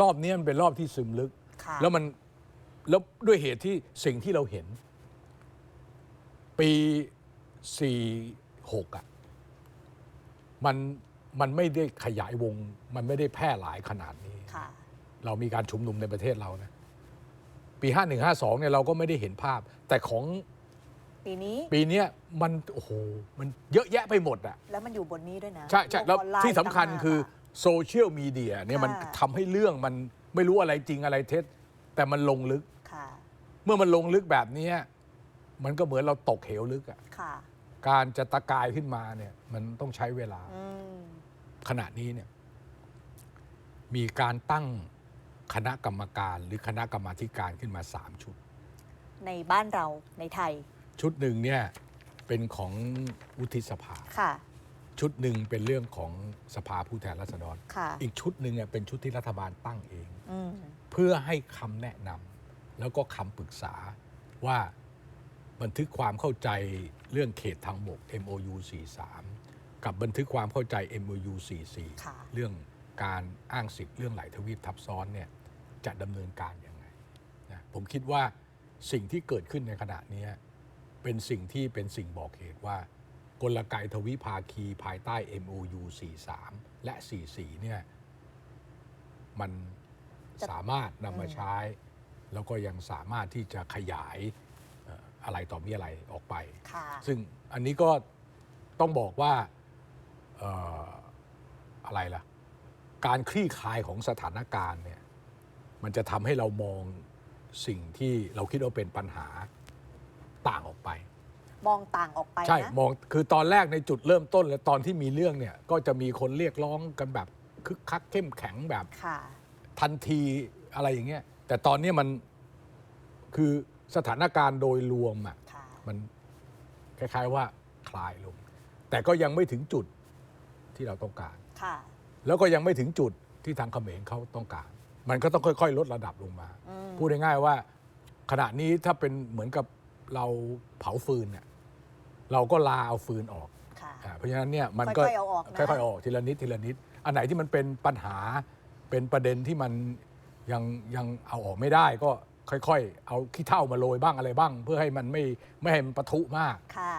รอบนี้มันเป็นรอบที่ซึมลึก ค่ะแล้วมันแล้วด้วยเหตุที่สิ่งที่เราเห็น ปีสี่หกอะมันมันไม่ได้ขยายวง มันไม่ได้แพร่หลายขนาดนี้ ค่ะ เรามีการชุมนุมในประเทศเรานะ ปีห้าหนึ่งห้าสองเนี่ยเราก็ไม่ได้เห็นภาพ แต่ของปีนี้ปีเนี้ยมันโอ้โหมันเยอะแยะไปหมดอะแล้วมันอยู่บนนี้ด้วยนะใช่ใช่โกแล้วออนไลน์ที่สำคัญต่างหากคืออะ โซเชียลมีเดียเนี่ยมันค่ะ ทำให้เรื่องมันไม่รู้อะไรจริงอะไรเท็จ แต่มันลงลึก ค่ะ เมื่อมันลงลึกแบบเนี้ยมันก็เหมือนเราตกเหวลึกอะค่ะ การจะตะกายขึ้นมาเนี่ยมันต้องใช้เวลา อืม ขณะนี้เนี่ยมีการตั้งคณะกรรมการหรือคณะกรรมาธิการขึ้นมาสามชุด ในบ้านเราในไทย ชุดหนึ่งเนี่ยเป็นของวุฒิสภา ค่ะ ชุดหนึ่งเป็นเรื่องของสภาผู้แทนราษฎร ค่ะอีกชุดหนึ่งเนี่ยเป็นชุดที่รัฐบาลตั้งเอง อืมเพื่อให้คำแนะนำแล้วก็คำปรึกษาว่าบันทึกความเข้าใจเรื่องเขตทางบก MOU 43 กับบันทึกความเข้าใจ MOU ค่ะ 44 เรื่องการอ้างสิทธิ์เรื่องหลายทวีปทับซ้อนเนี่ยจะดำเนินการยังไงนะผมคิดว่าสิ่งที่เกิดขึ้นในขณะเนี้ยเป็นสิ่งที่เป็นสิ่งบอกเหตุว่า กลไกทวิภาคีภายใต้ MOU 43 และ 44 เนี่ย มันจะสามารถนำมาใช้ แล้วก็ยังสามารถที่จะขยายเอ่ออะไรต่อมีอะไรออกไปค่ะซึ่งอันนี้ก็ต้องบอกว่าเอ่ออะไรล่ะ การคลี่คลายของสถานการณ์เนี่ย มันจะทำให้เรามองสิ่งที่เราคิดว่าเป็นปัญหาต่างออกไป มองต่างออกไปใช่นะ มองคือตอนแรกในจุดเริ่มต้นและตอนที่มีเรื่องเนี่ยก็จะมีคนเรียกร้องกันแบบคึกคักเข้มแข็งแบบค่ะ ทันทีอะไรอย่างเงี้ยแต่ตอนนี้มันคือสถานการณ์โดยรวมอะ ค่ะ มันคล้าย ๆว่าคลายลง แต่ก็ยังไม่ถึงจุดที่เราต้องการ ค่ะ แล้วก็ยังไม่ถึงจุดที่ทางเขมรเขาต้องการ มันก็ต้องค่อย ๆ ลดระดับลงมา อืม พูดง่ายๆว่า ขณะนี้ถ้าเป็นเหมือนกับเราเผาฟืนเนี่ย เราก็ลาเอาฟืนออกค่ะ อ่าเพราะฉะนั้นเนี่ยมันก็ค่อยๆเอาออกนะ ค่อยๆเอาออกทีละนิดทีละนิด อันไหนที่มันเป็นปัญหาเป็นประเด็นที่มันยังยังเอาออกไม่ได้ก็ค่อยๆ เอาขี้เท่ามาโรยบ้างอะไรบ้าง เพื่อให้มันไม่ไม่ให้มันปะทุมาก ค่ะ